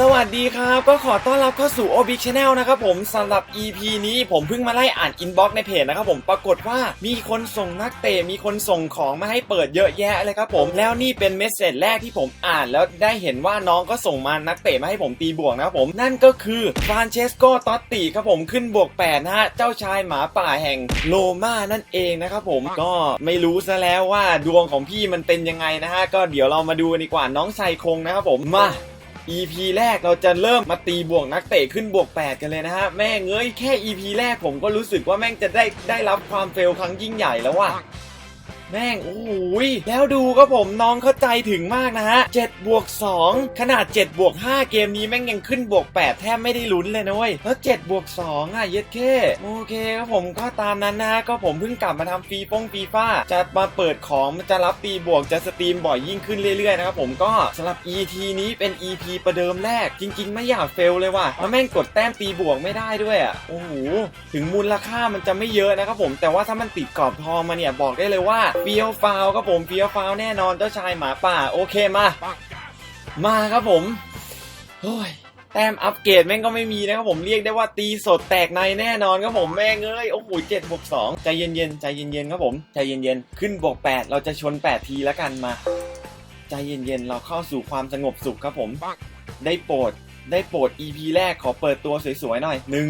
สวัสดีครับ ก็ขอต้อนรับเข้าสู่ o b i Channel นะครับผมสำหรับ EP นี้ผมเพิ่งมาไล่อ่านอินบ็อกซ์ในเพจนะครับผมปรากฏว่ามีคนส่งนักเตะมีคนส่งของมาให้เปิดเยอะแยะเลยครับผม แล้วนี่เป็นเมสเซจแรกที่ผมอ่านแล้วได้เห็นว่าน้องก็ส่งมานักเตะมาให้ผมตีบวกนะครับผม นั่นก็คือฟรานเชสโกตอตติครับผมขึ้นบวก8นะฮะเจ้าชายหมาป่าแห่งโลมานั่นเองนะครับผมก็ไม่รู้ซะแล้วว่าดวงของพี่มันเป็นยังไงนะฮะก็เดี๋ยวเรามาดูกันดีกว่าน้องชัยคงนะครับผมมา EP แรกเราจะเริ่มมาตีบวกนักเตะขึ้นบวก 8 กันเลยนะฮะ แม่เงยแค่ EP แรกผมก็รู้สึกว่าแม่งจะได้ได้รับความเฟลครั้งยิ่งใหญ่แล้วว่ะ แม่งโอ้โหยแล้วดูก็ผมน้องเข้าใจถึงมากนะฮะ7บวก2ขนาด7บวก5เกมนี้แม่งยังขึ้นบวก 8 แทบไม่ได้ลุ้นเลยนะเว้ยแล้ว7บวก2อะเย็ดแค่โอเคครับผมก็ตามนั้นนะฮะก็ผมเพิ่งกลับมาทำฟรีป้องฟีฟ่าจะมาเปิดของจะรับตีบวกจะสตรีมบ่อยยิ่งขึ้นเรื่อยๆนะครับผมก็สำหรับ EP นี้เป็น EP ประเดิมแรก จริง ๆ ไม่อยากเฟลเลยว่ะแล้วแม่งกดแต้มตีบวกไม่ได้ด้วยอะโอ้โหถึงมูลค่ามันจะไม่เยอะนะครับผมแต่ว่าถ้ามันติดกรอบทองมาเนี่ยบอกได้เลยว่าเฟี้ยวฟาวครับผมเฟี้ยวฟาวแน่นอนเจ้าชายหมาป่าโอเคมา มาครับผมโอ้ยแต้มอัปเกรดแม่งก็ไม่มีนะครับผมเรียกได้ว่าตีสดแตกในแน่นอนครับผมแม่งเอ้ยโอ้โหเจ็ดบวกสองใจเย็นๆใจเย็นๆครับผมใจเย็นๆขึ้นบวกแปดเราจะชนแปดทีแล้วกันมา ใจเย็นๆเราเข้าสู่ความสงบสุขครับผม ได้โปรดได้โปรด EP แรกขอเปิดตัวสวยๆหน่อยหนึ่ง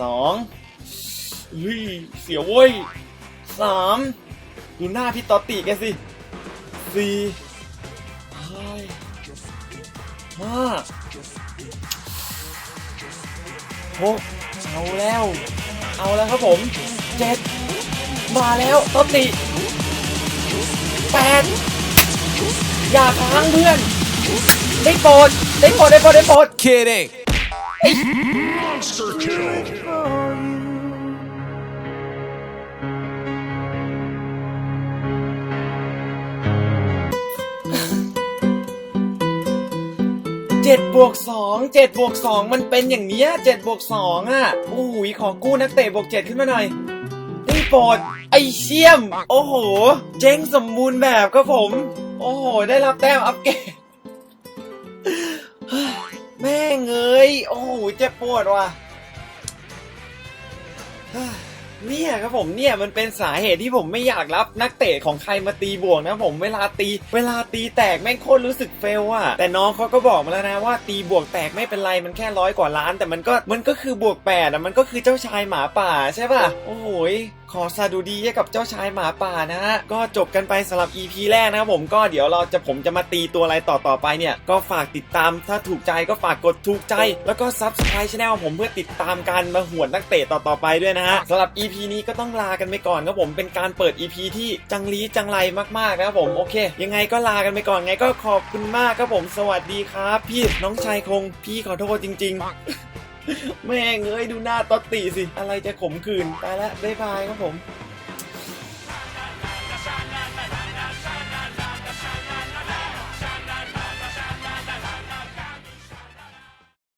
สอง เฮ้ยเสียวเว้ยสามดูหน้าพี่ตอตติแกสิสี่เฮ้ยห้าหกเอาแล้ว เอาแล้วครับผมเจ็ดมาแล้วตอตติแปดอย่าค้างเพื่อน ได้โปรดได้โปรดได้โปรดได้โปรด Kidding. Monster kill! เจ็ดบวกสองเจ็ดบวกสองมันเป็นอย่างเนี้ยเจ็ดบวกสองอะโอ้โหขอกู้นักเตะบวกเจ็ดขึ้นมาหน่อยได้โปรดไอเชี่ยม โอ้โห เจ๊งสมบูรณ์แบบครับผม โอ้โห ได้รับแต้มอัปเกรดแม่งเอ้ย โอ้โห เจ็บปวดว่ะ เนี่ยครับผมเนี่ยมันเป็นสาเหตุที่ผมไม่อยากรับนักเตะของใครมาตีบวกนะผมเวลาตีเวลาตีแตกแม่งโคตรรู้สึกเฟลอะแต่น้องเขาก็บอกมาแล้วนะว่าตีบวกแตกไม่เป็นไรมันแค่ร้อยกว่าล้าน แต่มันก็มันก็คือบวกแปดอะมันก็คือเจ้าชายหมาป่าใช่ป่ะโอ้โหยขอสาดูดีให้กับเจ้าชายหมาป่านะฮะ ก็จบกันไปสำหรับ EP แรกนะครับผมก็เดี๋ยวเราจะผมจะมาตีตัวอะไรต่อต่อไปเนี่ย ก็ฝากติดตามถ้าถูกใจก็ฝากกดถูกใจ แล้วก็ Subscribe Channel ผมเพื่อติดตามการมาหวดนักเตะต่อต่อไปด้วยนะฮะสำหรับ EP นี้ก็ต้องลากันไปก่อนครับผมเป็นการเปิด EP ที่จังลีจังไรมากๆนะครับผมโอเค ยังไงก็ลากันไปก่อนไงก็ขอบคุณมากครับผมสวัสดีครับ พี่น้องชายคงพี่ขอโทษจริง ๆ แม่งเอ้ยดูหน้าตอตตีสิ อะไรจะขมขื่นไปแล้วบ๊ายบายครับผม